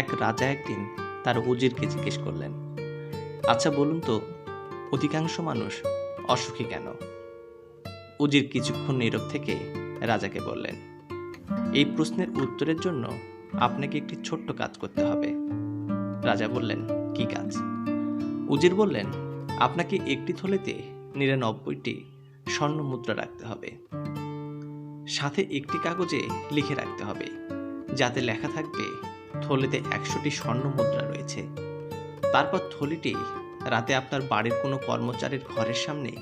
এক রাজা একদিন তার উজিরকে জিজ্ঞেস করলেন আচ্ছা বলুন তো, অধিকাংশ মানুষ অসুখী কেন? উজির কিছুক্ষণ নীরব থেকে রাজাকে বললেন, এই প্রশ্নের উত্তরের জন্য আপনাকে একটি ছোট্ট কাজ করতে হবে। রাজা বললেন, কি কাজ? উজির বললেন, আপনাকে একটি থলেতে নিরানব্বইটি স্বর্ণ মুদ্রা রাখতে হবে। সাথে একটি কাগজে লিখে রাখতে হবে, যাতে লেখা থাকবে থলেতে একশোটি স্বর্ণ মুদ্রা রয়েছে। তারপর থলিটি রাতে আপনার বাড়ির কোনো কর্মচারীর ঘরের সামনে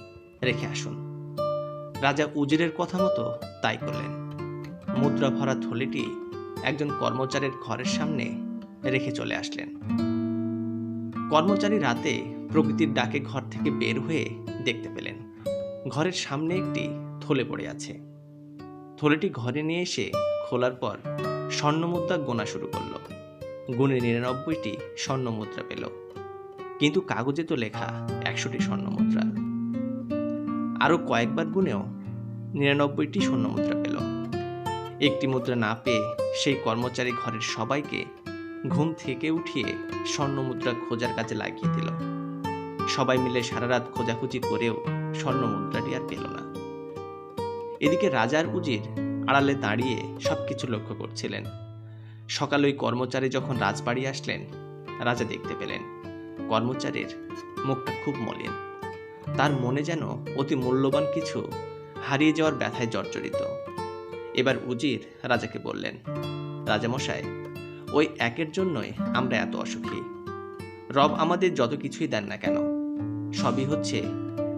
রেখে আসুন। রাজা উজিরের কথা মতো তাই করলেন। মুদ্রা ভরা থলিটি একজন কর্মচারীর ঘরের সামনে রেখে চলে আসলেন। কর্মচারী রাতে প্রকৃতির ডাকে ঘর থেকে বের হয়ে দেখতে পেলেন, ঘরের সামনে একটি থলে পড়ে আছে। থলেটি ঘরে নিয়ে এসে খোলার পর স্বর্ণমুদ্রা গোনা শুরু করল। গুণে নিরানব্বইটি স্বর্ণমুদ্রা পেল। কিন্তু কাগজে তো লেখা একশোটি স্বর্ণমুদ্রা। আরও কয়েকবার গুনেও নিরানব্বইটি স্বর্ণমুদ্রা পেল। একটি মুদ্রা না পেয়ে সেই কর্মচারী ঘরের সবাইকে ঘুম থেকে উঠিয়ে স্বর্ণমুদ্রা খোঁজার কাজে লাগিয়ে দিল। সবাই মিলে সারা রাত খোঁজাখুঁজি করেও স্বর্ণমুদ্রাটি আর পেল না। এদিকে রাজার উজির আড়ালে দাঁড়িয়ে সবকিছু লক্ষ্য করছিলেন। সকালে ওই কর্মচারী যখন রাজবাড়ি আসলেন, রাজা দেখতে পেলেন। কর্মচারীর মুখটা খুব মলিন। তার মনে যেন অতি মূল্যবান কিছু হারিয়ে যাওয়ার ব্যথায় জর্জরিত। এবার উজির রাজাকে বললেন, রাজামশাই, ওই একের জন্যই আমরা এত অসুখী। রব আমাদের যত কিছুই দেন না কেন, সবই হচ্ছে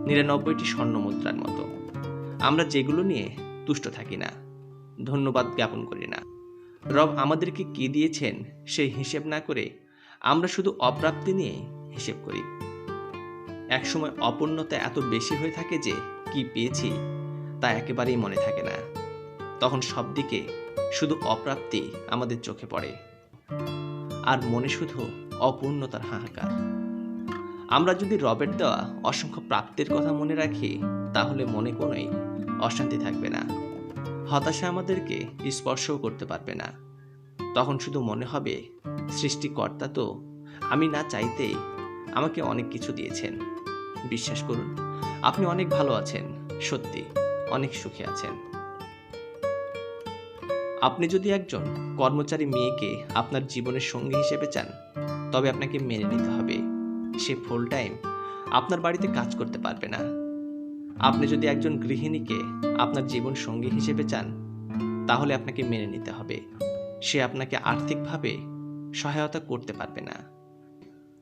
নিরানব্বইটি স্বর্ণ মুদ্রার মতো। আমরা যেগুলো নিয়ে তুষ্ট থাকি না, ধন্যবাদ জ্ঞাপন করি না। রব আমাদেরকে কি দিয়েছেন সেই হিসেব না করে আমরা শুধু অপ্রাপ্তি নিয়ে হিসেব করি। একসময় অপূর্ণতা এত বেশি হয়ে থাকে যে কি পেয়েছি তা একেবারেই মনে থাকে না। তখন সব দিকে শুধু অপ্রাপ্তি আমাদের চোখে পড়ে। আর মনে শুধু অপূর্ণতার হাহাকার। আমরা যদি রবের দেওয়া অসংখ্য প্রাপ্তির কথা মনে রাখি, তাহলে মনে কোনোই অশান্তি থাকবে না। হতাশা আমাদেরকে স্পর্শও করতে পারবে না। তখন শুধু মনে হবে, সৃষ্টিকর্তা তো আমি না চাইতেই আমাকে অনেক কিছু দিয়েছেন। বিশ্বাস করুন, আপনি অনেক ভালো আছেন, সত্যি, অনেক সুখে আছেন। আপনি যদি একজন কর্মচারী মেয়েকে আপনার জীবনের সঙ্গী হিসেবে চান, তবে আপনাকে মেনে নিতে হবে, সে ফুল টাইম আপনার বাড়িতে কাজ করতে পারবে না। আপনি যদি একজন গৃহিণীকে আপনার জীবন সঙ্গী হিসেবে চান, তাহলে আপনাকে মেনে নিতে হবে। সে আপনাকে আর্থিকভাবে সহায়তা করতে পারবে না।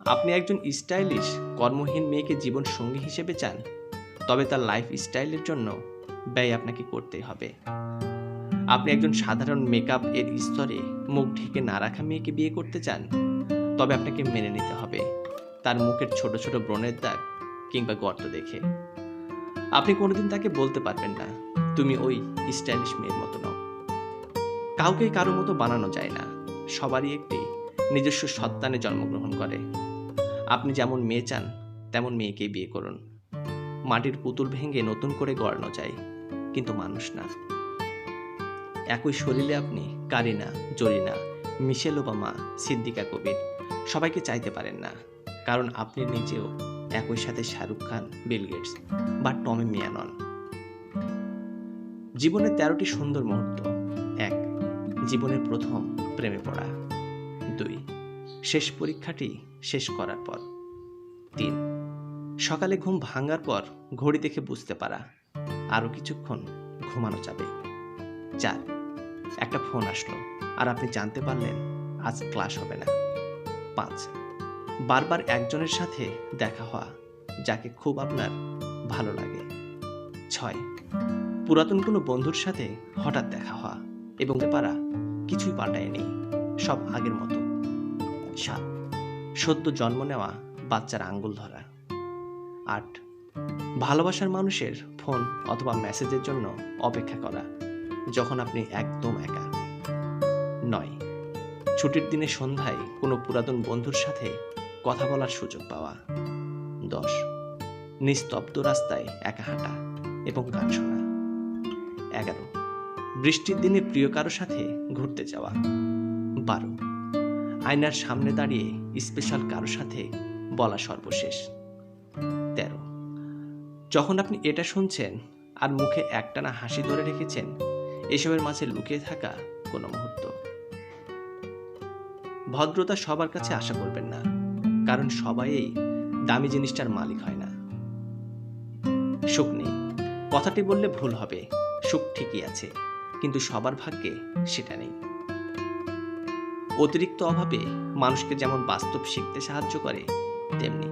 আপনি একজন স্টাইলিশ, কর্মহীন মেয়েকে জীবন সঙ্গী হিসেবে চান, তবে তার লাইফ স্টাইলের জন্য ব্যয় আপনাকে করতেই হবে। আপনি একজন সাধারণ মেকআপ এর স্তরে মুখ ঢেকে না রাখা মেয়েকে বিয়ে করতে চান, তবে আপনাকে মেনে নিতে হবে। তার মুখের ছোট ছোট ব্রণের দাগ কিংবা গর্ত দেখে। আপনি কোনোদিন তাকে বলতে পারবেন না, তুমি ওই স্টাইলিশ মেয়ের মতো নও। কাউকে কারও মতো বানানো যায় না। সবারই একটি নিজস্ব সন্তানে জন্মগ্রহণ করে। আপনি যেমন মেয়ে চান, তেমন মেয়েকে বিয়ে করুন। মাটির পুতুল ভেঙে নতুন করে গড়ানো যায়, কিন্তু মানুষ না। একই শরীরে আপনি কারিনা, জরিনা, মিশেল ওবামা, সিদ্দিকা কবির সবাইকে চাইতে পারেন না, কারণ আপনি নিজেও একই সাথে শাহরুখ খান, বিল গেটস বা টমে মিয়া নন। জীবনের তেরোটি সুন্দর মুহূর্ত। এক, জীবনের প্রথম প্রেমে পড়া। দুই, শেষ পরীক্ষাটি শেষ করার পর। তিন, সকালে ঘুম ভাঙার পর ঘড়ি দেখে বুঝতে পারা। আরও কিছুক্ষণ ঘুমানো যাবে। চার, একটা ফোন আসলো। আর আপনি জানতে পারলেন আজ ক্লাস হবে না। পাঁচ বারবার একজনের সাথে দেখা হওয়া যাকে খুব আপনার ভালো লাগে। ছয়, পুরাতন কোনো বন্ধুর সাথে হঠাৎ দেখা হওয়া এবং পারা কিছুই পাল্টায়নি, সব আগের মতো। সাত সদ্য জন্ম নেওয়া বাচ্চার আঙ্গুল ধরা। আট, ভালোবাসার মানুষের ফোন অথবা মেসেজের জন্য অপেক্ষা করা যখন আপনি একদম একা। নয়, ছুটির দিনে সন্ধ্যায় কোনো পুরাতন বন্ধুর সাথে কথা বলার সুযোগ পাওয়া। দশ। নিস্তব্ধ রাস্তায় একা হাঁটা এবং গান শোনা। এগারো। বৃষ্টির দিনে প্রিয় কারও সাথে ঘুরতে যাওয়া। বারো। আয়নার সামনে দাঁড়িয়ে স্পেশাল কারও সাথে বলা সর্বশেষ। তেরো। যখন আপনি এটা শুনছেন আর মুখে একটানা হাসি ধরে রেখেছেন, এসবের মাঝে লুকিয়ে থাকা কোনো মুহূর্ত। ভদ্রতা সবার কাছে আশা করবেন না। কারণ সবাই দামি জিনিসটার মালিক হয় না। সুখ নেই। কথাটি বললে ভুল হবে। সুখ ঠিকই আছে, কিন্তু সবার ভাগ্যে সেটা নেই। অতিরিক্ত অভাবে মানুষকে যেমন বাস্তব শিখতে সাহায্য করে, তেমনি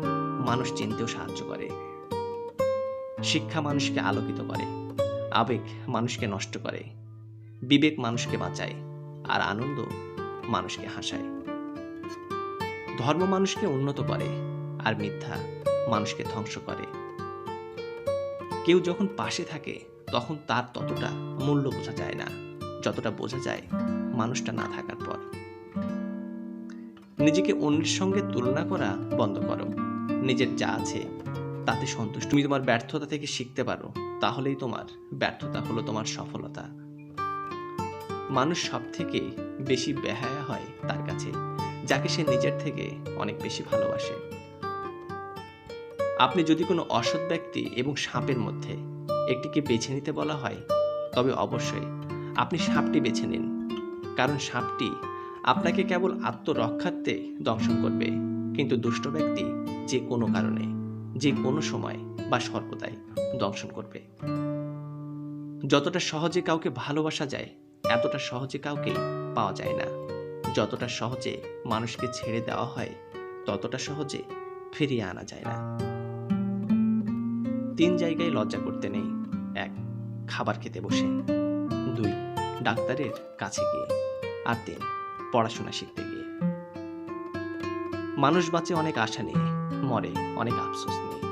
মানুষ চিনতেও সাহায্য করে। শিক্ষা মানুষকে আলোকিত করে, আবেগ মানুষকে নষ্ট করে, বিবেক মানুষকে বাঁচায়, আর আনন্দ মানুষকে হাসায়। ধর্ম মানুষকে উন্নত করে আর মিথ্যা মানুষকে ধ্বংস করে। কেউ যখন পাশে থাকে, তখন তার ততটা মূল্য বোঝা যায় না, যতটা বোঝা যায় মানুষটা না থাকার পর। নিজেকে অন্যের সঙ্গে তুলনা করা বন্ধ করো। নিজের যা আছে তাতে সন্তুষ্ট। তুমি তোমার ব্যর্থতা থেকে শিখতে পারো, তাহলেই তোমার ব্যর্থতা হলো তোমার সফলতা। মানুষ সব থেকে বেশি বেহায়া হয় তার যাকে সে নিজের থেকে অনেক বেশি ভালোবাসে। আপনি যদি কোনো অসৎ ব্যক্তি এবং সাপের মধ্যে একটিকে বেছে নিতে বলা হয়, তবে অবশ্যই আপনি সাপটি বেছে নিন। কারণ সাপটি আপনাকে কেবল আত্মরক্ষার্থে দংশন করবে, কিন্তু দুষ্ট ব্যক্তি যে কোনো কারণে, যে কোনো সময় বা সর্বদাই দংশন করবে। যতটা সহজে কাউকে ভালোবাসা যায়, এতটা সহজে কাউকে পাওয়া যায় না। যতটা সহজে মানুষকে ছেড়ে দেওয়া হয়, ততটা সহজে ফিরিয়ে আনা যায় না। তিন জায়গায় লজ্জা করতে নেই। এক, খাবার খেতে বসে। দুই, ডাক্তারের কাছে গিয়ে। আর তিন, পড়াশোনা শিখতে গিয়ে। মানুষ বাঁচে অনেক আশা নিয়ে, মরে অনেক আফসোস নিয়ে।